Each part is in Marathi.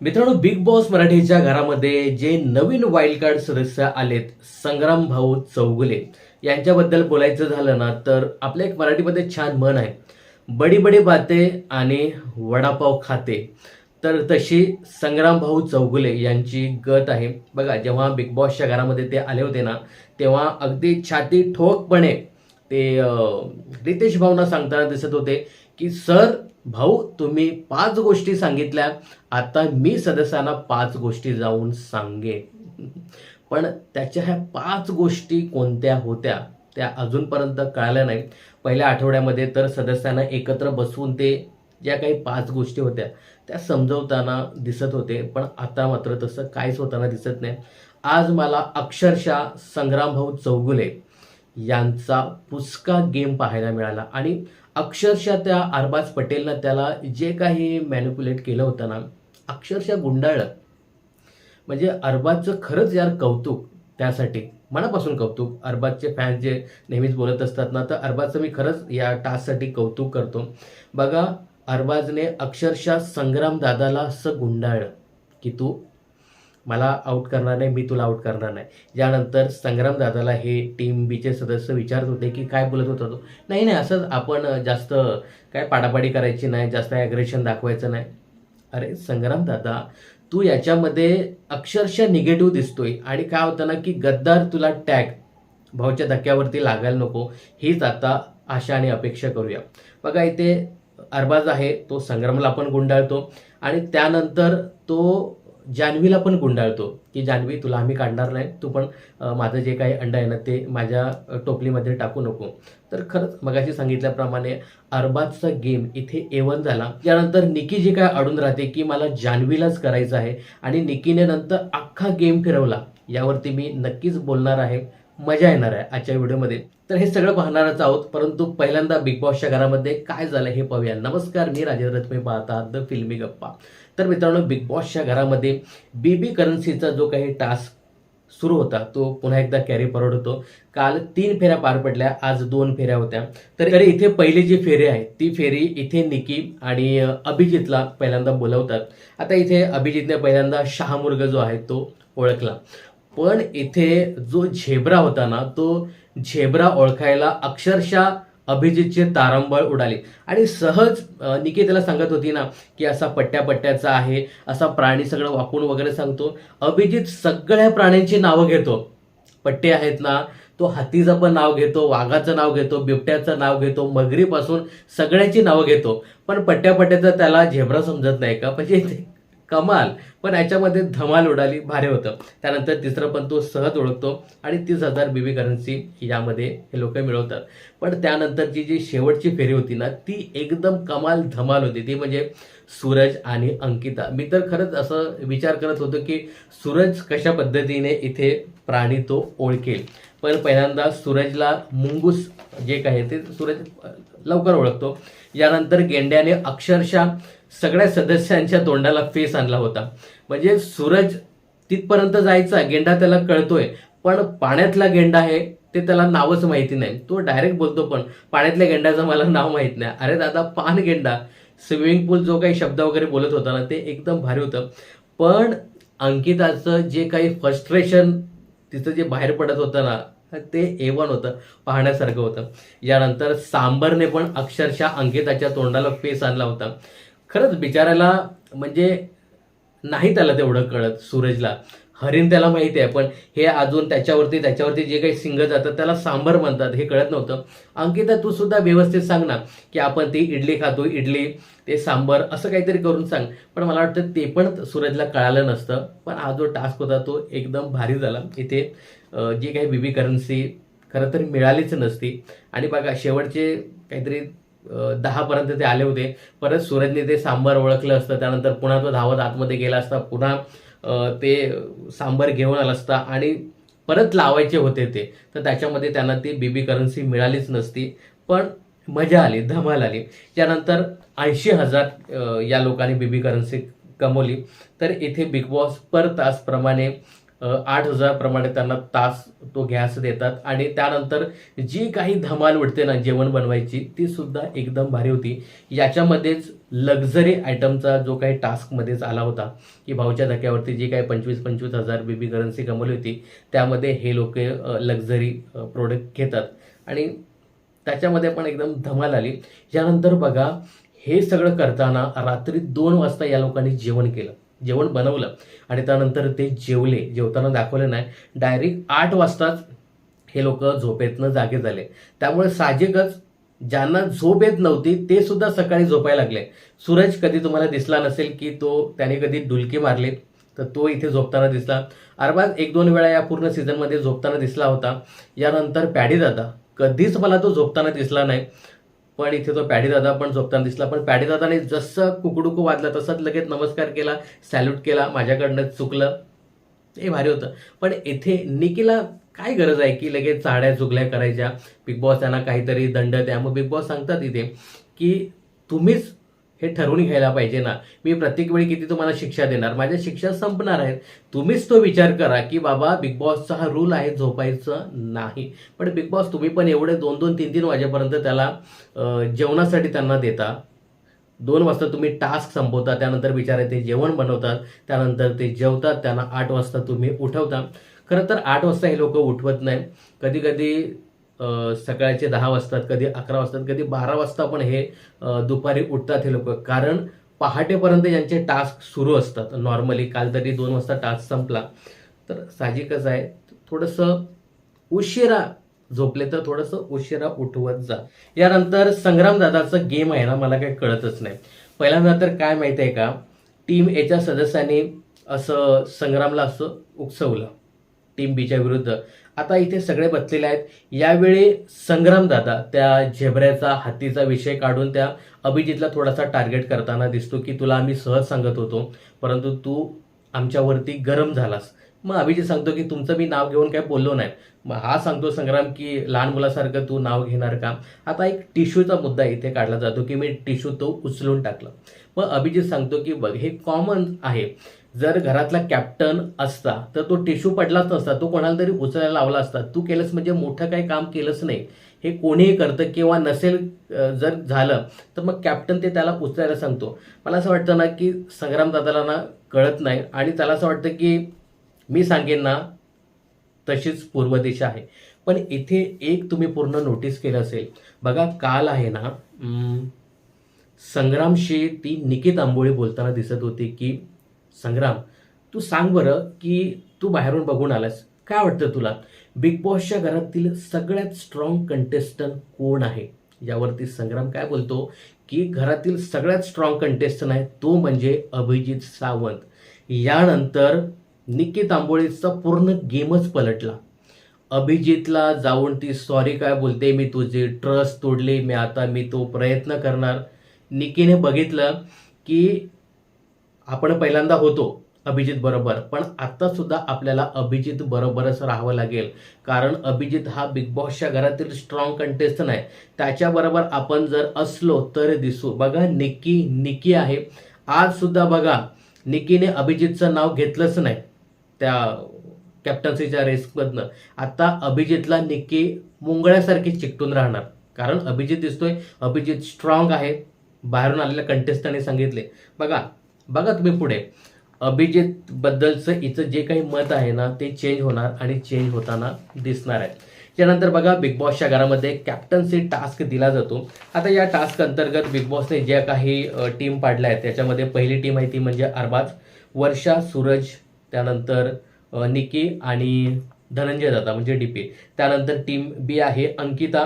मित्रांनो बिग बॉस मराठीच्या घरामध्ये जे नवीन वाईल्ड कार्ड सदस्य आलेत संग्राम भाऊ चौगुले यांच्याबद्दल बोलायचं झालं ना तर आपल्या एक मराठीमध्ये छान मन आहे बडी बडी बाते आणि वडापाव खाते. तर तशी संग्राम भाऊ चौगुले यांची गत आहे. बघा जेव्हा बिग बॉसच्या घरामध्ये ते आले होते ना तेव्हा अगदी छाती ठोकपणे ते रितेश भाऊंना सांगताना दिसत होते की सर भाऊ तुम्ही पाच गोष्टी सांगितल्या. आता मी सदस्यांना पाच गोष्टी जाऊन सांगेन. पण त्याच्या ह्या पाच गोष्टी कोणत्या होत्या त्या अजूनपर्यंत कळाल्या नाहीत. पहिल्या आठवड्यामध्ये तर सदस्यांना एकत्र बसवून ते ज्या काही पाच गोष्टी होत्या त्या समजवताना दिसत होते. पण आता मात्र तसं काहीच होताना दिसत नाही. आज मला अक्षरशः संग्रामभाऊ चौगुले यांचा पुस्का गेम पाहायला मिळाला. आणि अक्षरशः त्या अरबाज पटेलनं त्याला जे काही मॅन्युप्युलेट केलं होतं ना अक्षरशः गुंडाळलं. म्हणजे अरबाजचं खरंच यार कौतुक त्यासाठी मनापासून कौतुक. अरबाजचे फॅन्स जे नेहमीच बोलत असतात ना तर अरबाजचं मी खरंच या टास्कसाठी कौतुक करतो. बघा अरबाजने अक्षरशः संग्राम दादाला असं गुंडाळलं की तू मला आऊट करणार नाही मी तुला आऊट करणार नाही. यानंतर संग्राम दादाला हे टीम बीचे सदस्य विचारत होते की काय बोलत होता तो? नाही नाही असंच आपण जास्त काय पाडापाडी करायची नाही जास्त ॲग्रेशन दाखवायचं नाही. अरे संग्राम दादा तू याच्यामध्ये अक्षरशः निगेटिव्ह दिसतोय. आणि काय होतं ना की गद्दार तुला टॅग भाऊच्या धक्क्यावरती लागायला नको. हीच आता आशा आणि अपेक्षा करूया. बघा इथे अरबाज आहे तो संग्रामला पण गुंडाळतो. आणि त्यानंतर तो जान्हवीला पण गुंडाळतो की जान्हवी तुला आम्ही काढणार नाही तू पण माझं जे काही अंड आहे ना ते माझ्या टोपलीमध्ये टाकू नको. तर खरंच मगाशी सांगितल्याप्रमाणे अरबाजचा गेम इथे एवन झाला. त्यानंतर निकी जी काय अडून राहते की मला जान्हवीलाच करायचं आहे. आणि निकीने नंतर अख्खा गेम फिरवला. यावरती मी नक्कीच बोलणार आहे. मजा येणार आहे आजच्या व्हिडिओमध्ये. तर हे सगळं पाहणारच आहोत परंतु पहिल्यांदा बिग बॉसच्या घरामध्ये काय झालं हे पाहूया. नमस्कार मी राजेंद्र तुम्ही पाहता द फिल्मी गप्पा तर मित्रांनो बिग बॉसच्या घरामध्ये बीबी करन्सीचा जो काही टास्क सुरू होता तो पुन्हा एकदा कॅरी फॉरवर्ड होतो. काल तीन फेऱ्या पार पडल्या आज दोन फेऱ्या होत्या. तर इथे पहिली जी फेरी आहे ती फेरी इथे निकी आणि अभिजितला पहिल्यांदा बोलवतात. आता इथे अभिजितने पहिल्यांदा शहामुर्ग जो आहे तो ओळखला. पण इथे जो झेब्रा होता ना तो झेब्रा ओळखायला अक्षरशः अभिजितचे तारंबळ उडाले. आणि सहज निकेतला सांगत होती ना की असा पट्ट्या पट्ट्याचा आहे असा प्राणी सगळं वाकून वगैरे सांगतो. अभिजित सगळ्या प्राण्यांची नावं घेतो. पट्टे आहेत ना तो हातीचं पण नाव घेतो वाघाचं नाव घेतो बिबट्याचं नाव घेतो मगरीपासून सगळ्याची नावं घेतो. पण पट्ट्या पट्ट्याचं त्याला झेब्रा समजत नाही का? म्हणजे कमाल. पण याच्यामध्ये धमाल उडाली भारी होतं. त्यानंतर तिसरं पण तो सहज ओळखतो आणि तीस हजार बीबी करन्सी यामध्ये हे लोक मिळवतात. पण त्यानंतरची जी शेवटची फेरी होती ना ती एकदम कमाल धमाल होती. ती म्हणजे सूरज आणि अंकिता. मी तर खरंच असं विचार करत होतो की सूरज कशा पद्धतीने इथे प्राणी तो ओळखेल? पण पहिल्यांदा सूरजला मुंगूस जे काही ते सूरज लवकर ओळखतो. यानंतर गेंड्याने अक्षरशः सगळ्या सदस्यांच्या तोंडाला फेस आणला होता. म्हणजे सूरज तिथपर्यंत जायचा गेंडा त्याला कळतोय पण पाण्यातला गेंडा आहे ते त्याला नावच माहिती नाही. तो डायरेक्ट बोलतो पण पाण्यातल्या गेंड्याचं मला नाव माहीत नाही. अरे दादा पान गेंडा. स्विमिंग पूल जो काही शब्द वगैरे बोलत होता ना ते एकदम भारी होतं. पण अंकिताचं जे काही फ्रस्ट्रेशन तिचं जे बाहेर पडत होतं ना ते एवन होतं पाहण्यासारखं होतं. यानंतर सांबरने पण अक्षरशः अंकिताच्या तोंडाला फेस आणला होता. खरंच बिचाऱ्याला म्हणजे नाही त्याला तेवढं कळत सूरजला. हरिण त्याला माहिती आहे पण हे अजून त्याच्यावरती त्याच्यावरती जे काही सिंग जातात त्याला सांबर म्हणतात हे कळत नव्हतं. अंकिता तू सुद्धा व्यवस्थित सांग ना की आपण ती इडली खातो इडली ते सांबर असं काहीतरी करून सांग. पण मला वाटतं ते पण सूरजला कळालं नसतं. पण हा जो टास्क होता तो एकदम भारी झाला. इथे जी काही बीबी करन्सी खरं तर मिळालीच नसती. आणि बघा शेवटचे काहीतरी दहापर्यंत ते आले होते. परत सूरजने ते सांबार ओळखलं असतं. त्यानंतर पुन्हा तो धावत आतमध्ये गेला असता. पुन्हा ते सांबार घेऊन आला असता. आणि परत लावायचे होते ते. तर त्याच्यामध्ये त्यांना ती बीबी करन्सी मिळालीच नसती. पण मजा आली धमाल आली. त्यानंतर ऐंशी हजार या लोकांनी बीबी करन्सी कमवली. तर इथे बिग बॉस पर तासप्रमाणे आठ हजारप्रमाणे त्यांना तास तो गॅस देतात. आणि त्यानंतर जी काही धमाल उडते ना जेवण बनवायची ती सुद्धा एकदम भारी होती. याच्यामध्येच लक्झरी आयटमचा जो काही टास्कमध्येच आला होता की भाऊच्या धक्क्यावरती जी काही पंचवीस पंचवीस हजार बेबी करन्सी कमवली होती त्यामध्ये हे लोक लक्झरी प्रोडक्ट घेतात. आणि त्याच्यामध्ये पण एकदम धमाल आली. यानंतर बघा हे सगळं करताना रात्री दोन वाजता या लोकांनी जेवण केलं. जेवण बनवलं. आणि त्यानंतर ते जेवले. जेवताना दाखवले नाही. डायरेक्ट आठ वाजताच हे लोक झोपेतनं जागे झाले. त्यामुळे साहजिकच ज्यांना झोप येत नव्हती ते सुद्धा सकाळी झोपायला लागले. सूरज कधी तुम्हाला दिसला नसेल की तो त्याने कधी डुलकी मारली तर तो इथे झोपताना दिसला. अरबाज एक दोन वेळा या पूर्ण सीझनमध्ये झोपताना दिसला होता. यानंतर पॅडी दादा कधीच मला तो झोपताना दिसला नाही. पण इथे तो पॅडीदादा पण झोपताना दिसला. पण पॅडीदादाने जसं कुकडुकू वाजला तसंच लगेच नमस्कार केला सॅल्यूट केला माझ्याकडनं चुकलं. हे भारी होतं. पण इथे निकीला काय गरज आहे की लगेच चाड्या चुगल्या करायच्या? बिग बॉस त्यांना काहीतरी दंड द्या. मग बिग बॉस सांगतात इथे की तुम्हीच हे ठरवून घ्यायला पाहिजे ना. मी प्रत्येक वेळी किती तुम्हाला शिक्षा देणार? माझ्या शिक्षा संपणार आहेत. तुम्हीच तो विचार करा की बाबा बिग बॉसचा हा रूल आहे झोपायचं नाही. पण बिग बॉस तुम्ही पण एवढे दोन दोन तीन तीन वाजेपर्यंत त्याला जेवणासाठी त्यांना देता. दोन वाजता तुम्ही टास्क संपवता त्यानंतर बिचारे ते जेवण बनवतात त्यानंतर ते जेवतात त्यांना आठ वाजता तुम्ही उठवता. खरं तर आठ वाजता हे लोक उठवत नाही. कधी कधी सकाळचे दहा वाजतात कधी अकरा वाजतात कधी बारा वाजता पण हे दुपारी उठतात हे लोक. कारण पहाटेपर्यंत यांचे टास्क सुरू असतात. नॉर्मली काल तरी दोन वाजता टास्क संपला. तर साहजिकच आहे थोडंसं उशिरा झोपले तर थोडंसं उशिरा उठवत जा. यानंतर संग्रामदादाचं गेम आहे ना मला काही कळतच नाही. पहिल्यांदा तर काय माहिती आहे का टीम एच्या सदस्यांनी असं संग्रामला असं उकसवलं. टीम बीच्या विरुद्ध. आता इथे सगळे बसलेले आहेत. यावेळी संग्राम दादा त्या झेबऱ्याचा हत्तीचा विषय काढून त्या अभिजितला थोडासा टार्गेट करताना दिसतो की तुला आम्ही सहज सांगत होतो परंतु तू आमच्यावरती गरम झालास. मग अभिजित सांगतो की तुमचं मी नाव घेऊन काय बोललो नाही. मग हा सांगतो संग्राम की लहान मुलासारखं तू नाव घेणार का? आता एक टिश्यूचा मुद्दा इथे काढला जातो की मी टिश्यू तो उचलून टाकला. मग अभिजित सांगतो की बघ हे कॉमन आहे. जर घरातला कॅप्टन असता तर तो टिश्यू पडलाच नसता तो कोणाला तरी उचलायला लावला असता. तू केलंस म्हणजे मोठं काही काम केलंच नाही. हे कोणीही करतं किंवा नसेल जर झालं तर मग कॅप्टन ते त्याला उचलायला सांगतो. मला असं वाटतं ना की संग्राम दादाला ना कळत नाही. आणि त्याला असं वाटतं की मी सांगेन ना तशीच पूर्व दिशा आहे. पण इथे एक तुम्ही पूर्ण नोटीस केलं असेल. बघा काल आहे ना संग्रामशी ती निकित आंबोळी बोलताना दिसत होती की संग्राम तू सांग बरं की तू बाहेरून बघून आलास. काय वाटतं तुला? बिग बॉसच्या घरातील सगळ्यात स्ट्रॉंग कंटेस्टंट कोण आहे? यावरती संग्राम काय बोलतो? की घरातील सगळ्यात स्ट्रॉंग कंटेस्टंट आहे तो म्हणजे अभिजित सावंत. यानंतर निकी तांबोळीचा पूर्ण गेमच पलटला. अभिजितला जाऊन ती सॉरी काय बोलते? मी तुझे ट्रस्ट तोडले. मी आता मी तो प्रयत्न करणार. निकीने बघितलं की आपण पहिल्यांदा होतो अभिजित बरोबर पण आता सुद्धा आपल्याला अभिजित बरोबरच राहावं लागेल. कारण अभिजित हा बिग बॉसच्या घरातील स्ट्रॉंग कंटेस्टंट आहे. त्याच्याबरोबर आपण जर असलो तर दिसू. बघा निकी निकी आहे. आज सुद्धा बघा निकीने अभिजितचं नाव घेतलंच नाही. त्या कॅप्टन्सीच्या रेसमधनं आता अभिजितला निकी मुंगळ्यासारखी चिकटून राहणार. कारण अभिजित दिसतोय अभिजित स्ट्रॉंग आहे. बाहेरून आलेल्या कंटेस्टंटने सांगितले. बघा बघा तुम्ही पुढे. अभिजित बद्दलचं इथं जे काही मत आहे ना ते चेंज होणार आणि चेंज होताना दिसणार आहे. त्यानंतर बघा बिग बॉसच्या घरामध्ये कॅप्टन्सी टास्क दिला जातो. आता या टास्क अंतर्गत बिग बॉसने ज्या काही टीम पाडल्या आहेत त्याच्यामध्ये पहिली टीम आहे ती म्हणजे अरबाज वर्षा सूरज त्यानंतर निकी आणि धनंजय दादा म्हणजे डीपी त्यानंतर टीम बी आहे अंकिता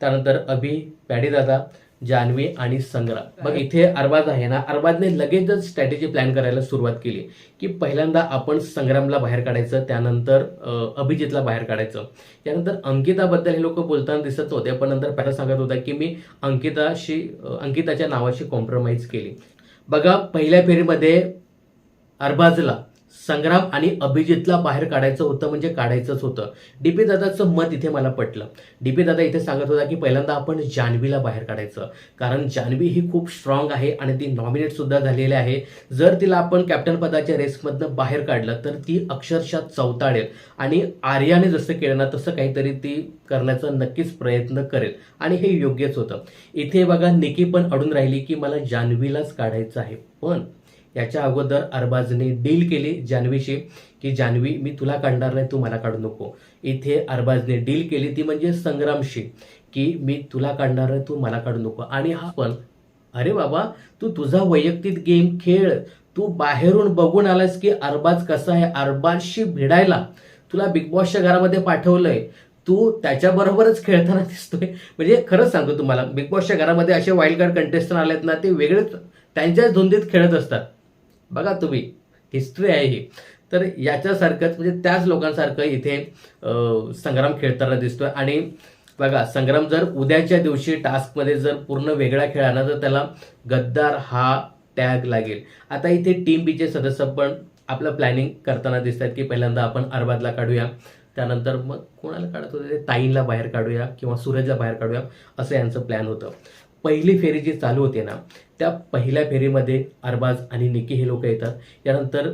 त्यानंतर अभि पॅडी दादा जान्हवी आणि संग्राम मग इथे अरबाज आहे ना अरबाजने लगेचच स्ट्रॅटेजी प्लॅन करायला सुरुवात केली. की पहिल्यांदा आपण संग्रामला बाहेर काढायचं त्यानंतर अभिजितला बाहेर काढायचं. त्यानंतर अंकिताबद्दल हे लोक बोलताना दिसत होते पण नंतर पॅरा सांगत होता की मी अंकिताशी अंकिताच्या नावाशी कॉम्प्रोमाइज केली. बघा पहिल्या फेरीमध्ये अरबाजला संग्राम आणि अभिजितला बाहेर काढायचं होतं म्हणजे काढायचंच होतं. डी पी दादाचं मत इथे मला पटलं. डी पी दादा इथे सांगत होता की पहिल्यांदा आपण जान्हवीला बाहेर काढायचं. कारण जान्हवी ही खूप स्ट्रॉंग आहे आणि ती नॉमिनेटसुद्धा झालेली आहे. जर तिला आपण कॅप्टन पदाच्या रेसमधनं बाहेर काढलं तर ती अक्षरशः चौताळेल आणि आर्याने जसं केलं ना तसं काहीतरी ती करण्याचा नक्कीच प्रयत्न करेल. आणि हे योग्यच होतं. इथे बघा निकी पण अडून राहिली की मला जान्हवीलाच काढायचं आहे. पण याच्या अगोदर अरबाजने डील केली जान्हवीशी की जान्हवी मी तुला काढणार नाही तू मला काढू नको. इथे अरबाजने डील केली ती म्हणजे संग्रामशी की मी तुला काढणार आहे तू मला काढू नको. आणि हा पण अरे बाबा तू तुझा वैयक्तिक गेम खेळ. तू बाहेरून बघून आलास की अरबाज कसा आहे अरबाजशी भिडायला. तुला बिग बॉसच्या घरामध्ये पाठवलंय. तू त्याच्याबरोबरच खेळताना दिसतोय. म्हणजे खरंच सांगतो तुम्हाला बिग बॉसच्या घरामध्ये असे वाईल्ड कार्ड कंटेस्टंट आलेत ना ते वेगळेच त्यांच्याच धुंदीत खेळत असतात. बघा तुम्ही हिस्ट्री आहे ही. तर याच्यासारखंच म्हणजे त्याच लोकांसारखं इथे संग्राम खेळताना दिसतोय. आणि बघा संग्राम जर उद्याच्या दिवशी टास्कमध्ये जर पूर्ण वेगळा खेळाला तर त्याला गद्दार हा टॅग लागेल. आता इथे टीम बीचे सदस्य पण आपलं प्लॅनिंग करताना दिसत आहेत की पहिल्यांदा आपण अरबादला काढूया. त्यानंतर मग कोणाला काढत होते? ते ताईंला बाहेर काढूया किंवा सूरजला बाहेर काढूया असं यांचं प्लॅन होतं. पहिली फेरी जी चालू होते ना त्या पहिल्या फेरीमध्ये अरबाज आणि निकी हे लोक येतात. यानंतर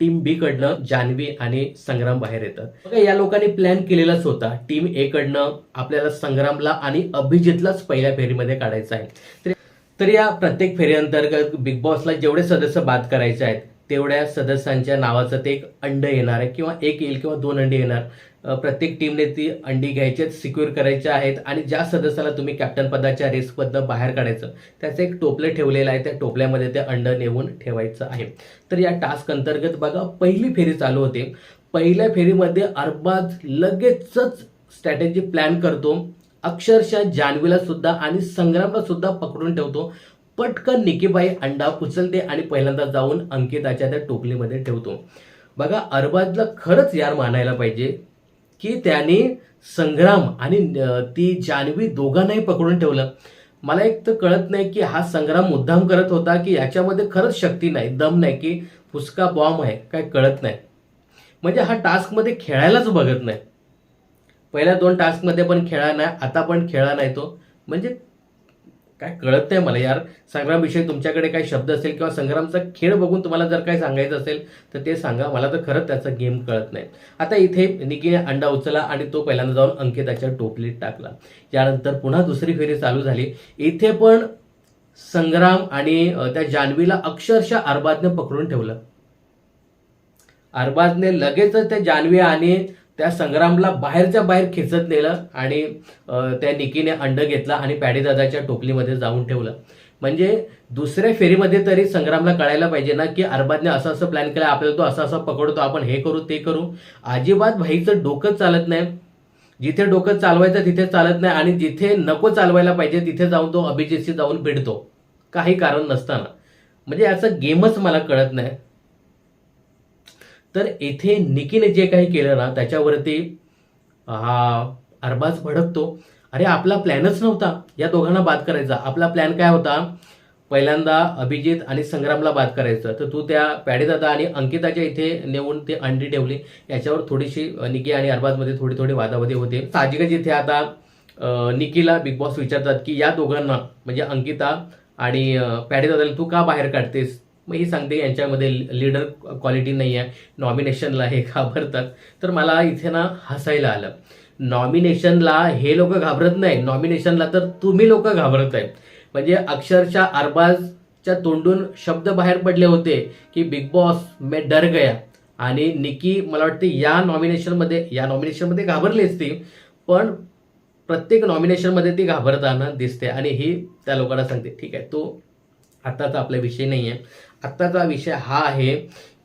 टीम बी कडनं जान्हवी आणि संग्राम बाहेर येतात. बघा या लोकांनी प्लॅन केलेलाच होता. टीम ए कडनं आपल्याला संग्रामला आणि अभिजितलाच पहिल्या फेरीमध्ये काढायचं आहे. तर या प्रत्येक फेरीअंतर्गत बिग बॉसला जेवढे सदस्य बाद करायचे आहेत तेवढ्या सदस्यांच्या नावाचं ते एक अंड येणार आहे किंवा एक येईल किंवा दोन अंडे येणार. प्रत्येक टीमने ती अंडी घ्यायची सिक्युअर करायचे आहेत आणि ज्या सदस्याला तुम्ही कॅप्टन पदाच्या रेसमधनं बाहेर काढायचं त्याचं एक टोपलं ठेवलेलं आहे त्या टोपल्यामध्ये ते अंड नेऊन ठेवायचं आहे. तर या टास्क अंतर्गत बघा पहिली फेरी चालू होते. पहिल्या फेरीमध्ये अरबाज लगेचच स्ट्रॅटेजी प्लॅन करतो. अक्षरशः जान्हवीला सुद्धा आणि संग्रामला सुद्धा पकडून ठेवतो. पटकन निकीबाई अंडा उचलते आणि पहिल्यांदा जाऊन अंकिताच्या त्या टोपलीमध्ये ठेवतो. बघा अरबाजला खरंच यार मानायला पाहिजे. की त्याने संग्राम आणि ती जान्हवी दोघांनाही पकडून ठेवलं. मला एक तर कळत नाही की हा संग्राम मुद्दाम करत होता की याच्यामध्ये खरंच शक्ती नाही दम नाही की फुसका बॉम्ब आहे काय कळत नाही. म्हणजे हा टास्कमध्ये खेळायलाच बघत नाही. पहिल्या दोन टास्कमध्ये पण खेळा नाही आता पण खेळा नाही तो. म्हणजे काय कळत नाही मला यार. संग्रामविषयी तुमच्याकडे काही शब्द असेल किंवा संग्रामचा खेळ बघून तुम्हाला जर काही सांगायचं असेल तर ते सांगा. मला तर खरंच त्याचा गेम कळत नाही. आता इथे निकीने अंडा उचला आणि तो पहिल्यांदा जाऊन अंकिताच्या टोपलीत टाकला. यानंतर पुन्हा दुसरी फेरी चालू झाली. इथे पण संग्राम आणि त्या जान्हवीला अक्षरशः अरबाजने पकडून ठेवलं. अरबाजने लगेचच त्या जान्हवी आणि त्या संग्रामला बाहेरच्या बाहेर खेचत नेलं आणि त्या निकीने अंड घेतला आणि पॅडेदादाच्या टोपलीमध्ये जाऊन ठेवलं. म्हणजे दुसऱ्या फेरीमध्ये तरी संग्रामला कळायला पाहिजे ना की अरबाजने असं असं प्लॅन केला आपल्याला तो असं असं पकडतो आपण हे करू ते करू. अजिबात भाईचं डोकं चालत नाही. जिथे डोकं चालवायचं तिथे चालत नाही आणि जिथे नको चालवायला पाहिजे तिथे जाऊन तो अभिजितशी जाऊन भिडतो. काही कारण नसताना. म्हणजे याचं गेमच मला कळत नाही. तर इथे निकीने जे काही केलं ना त्याच्यावरती हा अरबाज भडकतो. अरे आपला प्लॅनच नव्हता. या दोघांना बाद करायचा. आपला प्लॅन काय होता? पहिल्यांदा अभिजित आणि संग्रामला बाद करायचं. तर तू त्या पॅडेदादा आणि अंकिताच्या इथे नेऊन ते अंडी ठेवली. याच्यावर थोडीशी निकी आणि अरबाजमध्ये थोडी थोडी वादावादी होते. साहजिकच इथे आता निकीला बिग बॉस विचारतात की या दोघांना म्हणजे अंकिता आणि पॅडेदादाला तू का बाहेर काढतेस? मग ही सांगते यांच्यामध्ये लीडर क्वालिटी नाही आहे नॉमिनेशनला हे घाबरतात. तर मला इथे ना हसायला आलं. नॉमिनेशनला हे लोक घाबरत नाही. नॉमिनेशनला तर तुम्ही लोक घाबरत आहे म्हणजे अक्षरशः अरबाजच्या तोंडून शब्द बाहेर पडले होते की बिग बॉस मे डर गया. आणि निकी मला वाटते या नॉमिनेशनमध्ये या नॉमिनेशनमध्ये घाबरलीच ती. पण प्रत्येक नॉमिनेशनमध्ये ती घाबरताना दिसते. आणि ही त्या लोकांना सांगते ठीक आहे तो आत्ताचा आपला विषय नाही आहे आत्ताचा विषय हा आहे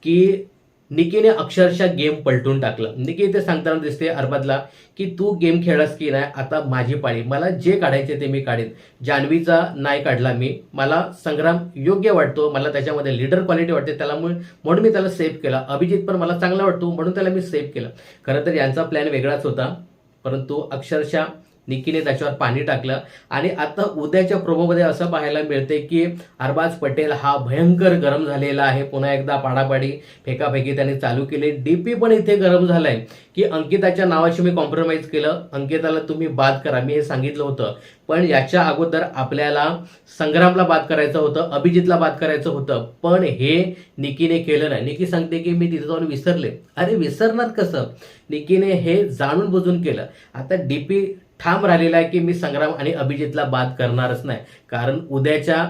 की निकीने अक्षरशः गेम पलटून टाकलं. निकी इथे सांगताना दिसते अरबादला की तू गेम खेळलास की नाही आता माझी पाळी. मला जे काढायचे ते मी काढेन. जान्हवीचा नाही काढला मी. मला संग्राम योग्य वाटतो. मला त्याच्यामध्ये लीडर क्वालिटी वाटते. त्याला म्हणून म्हणून मी त्याला सेव्ह केला. अभिजित पण मला चांगला वाटतो म्हणून त्याला मी सेव्ह केलं. खरं तर यांचा प्लॅन वेगळाच होता. परंतु अक्षरशः निकीने त्याच्यावर पाणी टाकलं. आणि आता उद्याच्या प्रोमोमध्ये असं पाहायला मिळते की अरबाज पटेल हा भयंकर गरम झालेला आहे. पुन्हा एकदा पाडापाडी फेकाफेकी त्याने चालू केली. डीपी पण इथे गरम झालाय. की अंकिताच्या नावाशी मी कॉम्प्रोमाइज केलं. अंकिताला तुम्ही बाद करा. मी हे सांगितलं होतं. पण याच्या अगोदर आपल्याला संग्रामला बाद करायचं होतं. अभिजितला बाद करायचं होतं. पण हे निकीने केलं नाही. निकी सांगते की मी तिथे जाऊन विसरले. अरे विसरणार कसं? निकीने हे जाणून बुजून केलं. आता डीपी ठाम राहिलेला आहे की मी संग्राम आणि अभिजितला बाद करणारच नाही. कारण उद्याच्या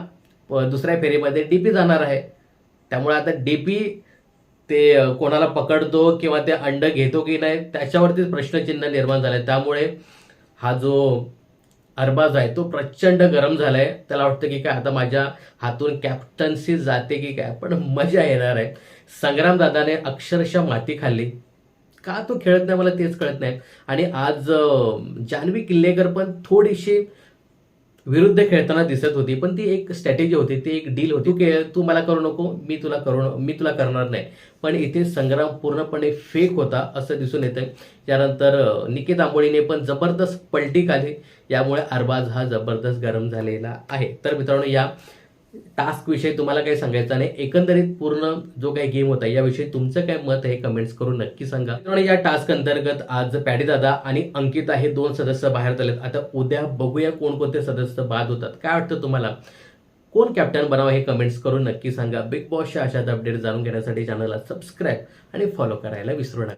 दुसऱ्या फेरीमध्ये डी पी जाणार आहे. त्यामुळे आता डी पी ते कोणाला पकडतो किंवा ते अंड घेतो की नाही त्याच्यावरतीच प्रश्नचिन्ह निर्माण झालंय. त्यामुळे हा जो अरबाज आहे तो प्रचंड गरम झालाय. त्याला वाटतं की काय आता माझ्या हातून कॅप्टन्सी जाते की काय पण मजा येणार आहे. संग्राम दादाने अक्षरशः माती खाल्ली. का तो खेळत नाही मला तेच कळत नाही. आणि आज जान्हवी किल्लेकर पण थोडीशी विरुद्ध खेळताना दिसत होती पण ती एक स्ट्रॅटेजी होती ती एक डील होती. की तू मला करू नको मी तुला करू मी तुला करणार नाही. पण इथे संग्राम पूर्णपणे फेक होता असं दिसून येतं त्यानंतर अं, निकित आंबोळीने पण जबरदस्त पलटी काढली. यामुळे अरबाज हा जबरदस्त गरम झालेला आहे. तर मित्रांनो या टास्क विषयी तुम्हाला काही सांगायचं नाही. एकंदरीत पूर्ण जो काही गेम होता याविषयी तुमचं काय मत आहे कमेंट्स करून नक्की सांगा. या टास्क अंतर्गत आज पॅडी दादा आणि अंकिता हे दोन सदस्य बाहेर झालेत आता उद्या बघूया कोणकोणते सदस्य बाद होतात. काय वाटतं तुम्हाला? कोण कॅप्टन बनावा हे कमेंट्स करून नक्की सांगा. बिग बॉसच्या अशाच अपडेट जाणून घेण्यासाठी चॅनलला सबस्क्राईब आणि फॉलो करायला विसरू नका.